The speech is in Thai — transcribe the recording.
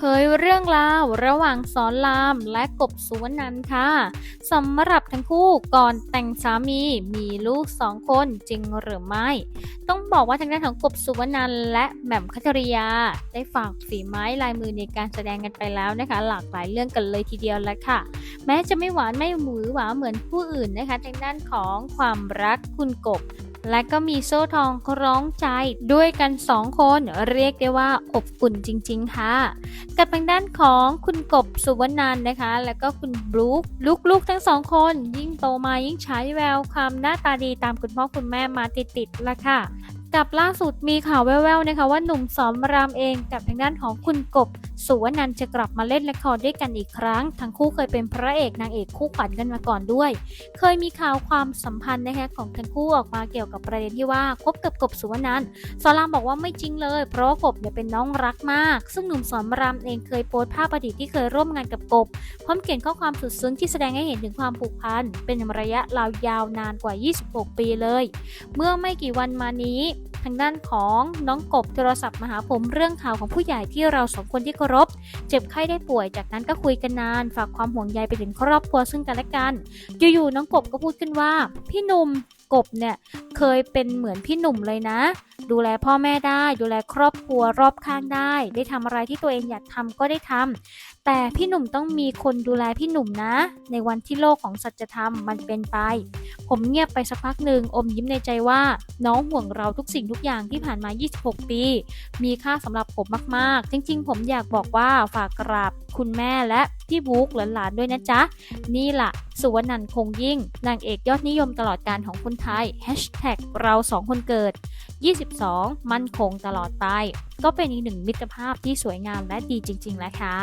เผยเรื่องราวระหว่างสอนรามและกบสุวรรณันค่ะสำหรับทั้งคู่ก่อนแต่งสามีมีลูกสองคนจริงหรือไม่ ต้องบอกว่าทางด้านของกบสุวรรณันและแหม่มคัทริยา ได้ฝากฝีไม้ลายมือในการแสดงกันไปแล้วนะคะ หลากหลายเรื่องกันเลยทีเดียวแล้วค่ะ แม้จะไม่หวานไม่หวือหวาเหมือนผู้อื่นนะคะทางด้านของความรักคุณกบ และก็มีโซ่ทองคล้องใจด้วยกันสองคนเรียกได้ว่าอบอุ่นจริง ๆ ค่ะ กับทางด้านของคุณกบสุวรรณันนะคะ แล้วก็คุณบลูคลูกๆทั้งสองคน ยิ่งโตมายิ่งใช้แววความหน้าตาดีตามคุณพ่อคุณแม่มาติดๆละค่ะ กับล่าสุดมีข่าวแว่วๆนะคะว่าหนุ่มสอนรามเองกับทางด้านของคุณกบ สุวรรณันจะกลับมาเล่นละครด้วยกันอีกครั้ง ทั้งคู่เคยเป็นพระเอกนางเอกคู่ขวัญกันมาก่อนด้วย เคยมีข่าวความสัมพันธ์นะคะของทั้งคู่ออกมาเกี่ยวกับประเด็นที่ว่าคบกับกบสุวรรณันสอนรามบอกว่าไม่จริงเลย เพราะกบเนี่ยเป็นน้องรักมาก ซึ่งหนุ่มสอนรามเองเคยโพสต์ภาพอดีตที่เคยร่วมงานกับกบพร้อมเขียนข้อความสุดซึ้งที่แสดงให้เห็นถึงความผูกพันเป็นระยะราวยาวนานกว่า 26 ปีเลย เมื่อไม่กี่วันมานี้ทางด้านของน้องกบโทรศัพท์มาหาผมเรื่องข่าวของผู้ใหญ่ที่เราสองคนที่เคารพ เจ็บไข้ได้ป่วยจากนั้นก็คุยกันนาน ฝากความห่วงใยไปถึงครอบครัวซึ่งกันและกัน อยู่ๆน้องกบก็พูดขึ้นว่า พี่หนุ่ม กบเนี่ยเคยเป็นเหมือนพี่หนุ่มเลยนะ ดูแลพ่อแม่ได้ดูแลครอบครัวรอบข้างได้ ได้ทำอะไรที่ตัวเองอยากทำก็ได้ทำแต่พี่หนุ่มต้องมีคนดูแลพี่หนุ่มนะ ในวันที่โลกของสัจธรรมมันเป็นไป ผมเงียบไปสักพักหนึ่งอมยิ้มในใจว่า น้องห่วงเราทุกสิ่งทุกอย่างที่ผ่านมา 26 ปี มีค่าสำหรับผมมากๆ จริง ๆ ผมอยากบอกว่าฝากกราบคุณแม่และพี่บุ๊กหลานๆด้วยนะจ๊ะ นี่ล่ะ สุวรรณันคงยิ่ง นางเอกยอดนิยมตลอดการของคนไทย Hashtag เราสองคนเกิด 22 มั่นคงตลอดไป ก็เป็นอีกหนึ่งมิตรภาพที่สวยงามและดีจริง ๆ แล้วค่ะ